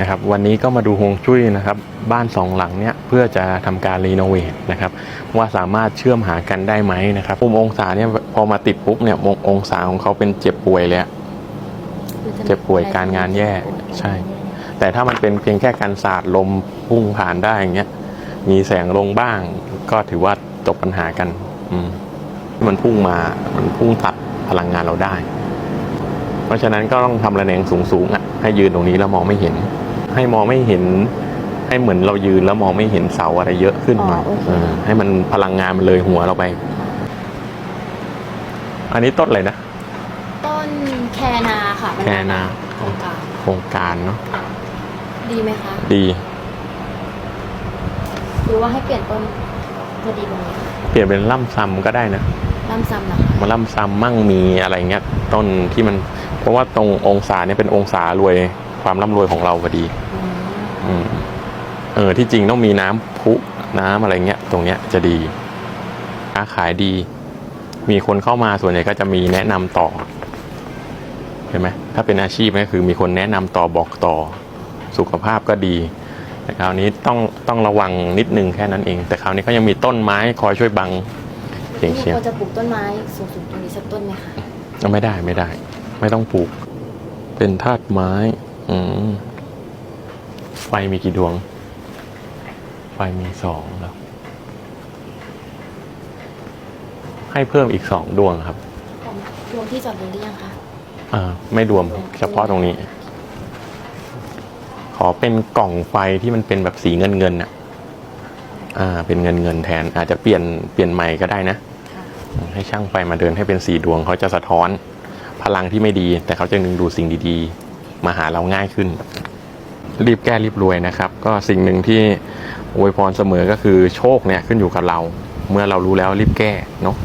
นะครับวันนี้ก็มาดูฮวงจุ้ยนะครับบ้านสองหลังเนี้ยเพื่อจะทำการรีโนเวทนะครับว่าสามารถเชื่อมหากันได้ไหมนะครับปุ่มองศาเนี่ยพอมาติดปุ๊บเนี่ยององศาของเขาเป็นเจ็บป่วยเลยอะเจ็บป่วยการงานแย่ใช่ แต่ถ้ามันเป็นเพียงแค่การสาดลมพุ่งผ่านได้อย่างเงี้ยมีแสงลงบ้าง ก็ถือว่าจบปัญหากัน อืมมันพุ่งมามันพุ่งตัดพลังงานเราได้ เพราะฉะนั้นก็ต้องทำระแนงสูงๆอะให้ยืนตรงนี้แล้วมองไม่เห็น ให้มองไม่เห็น ให้เหมือนเรายืนแล้วมองไม่เห็นเสาอะไรเยอะขึ้นหน่อยอ๋อโอเคเออให้มันพลังงานมันเลยหัวเราไป อันนี้ต้นอะไรนะ ต้นแคนาค่ะมัแคนาโครงการโครงการเนาะดีไหมคะดีหรือว่าให้เปลี่ยนต้นจะดีกว่านี้เปลี่ยนเป็นล่ำซำก็ได้นะล่ำซ้ำนะคะมาล่ำซำมั่งมีอะไรเงี้ยต้นที่มันเพ ราะว่าตรงองศาเนี่ยเป็นองศารวยความร่ำรวยของเราพอดีอืมอืมเออที่จริงต้องมีน้ำพุน้ำอะไรเงี้ย ตรงเนี้ยจะดีค้าขายดี มีคนเข้ามาส่วนใหญ่ก็จะมีแนะนำต่อเห็นไหมถ้าเป็นอาชีพก็คือมีคนแนะนำต่อบอกต่อ สุขภาพก็ดี แต่คราวนี้ต้องต้องระวังนิดนึงแค่นั้นเอง แต่คราวนี้ก็ยังมีต้นไม้คอยช่วยบังเฉียงนี่เฉียงควรจะปลูกต้นไม้สูงๆตรงนี้สักต้นไหมคะก็ไม่ได้ไม่ได้ ไม่ต้องปลูก เป็นธาตุไม้ อืมไฟมีกี่ดวง ไฟมีสองแล้ว ให้เพิ่มอีกสองดวงครับ ดวงที่จอดรถหรือยังคะ อ่า ไม่รวมเฉพาะตรงนี้ ขอเป็นกล่องไฟที่มันเป็นแบบสีเงินเงินๆอะ อ่า เป็นเงินเงินๆแทน อาจจะเปลี่ยนเปลี่ยนใหม่ก็ได้นะค่ะให้ช่างไฟมาเดินให้เป็นสีดวงเขาจะสะท้อน พลังที่ไม่ดี แต่เขาจะดึงดูดสิ่งดีๆ มาหาเราง่ายขึ้น รีบแก้รีบรวยนะครับ ก็สิ่งหนึ่งที่อวยพรเสมอก็คือโชคเนี่ยขึ้นอยู่กับเรา เมื่อเรารู้แล้วรีบแก้เนาะ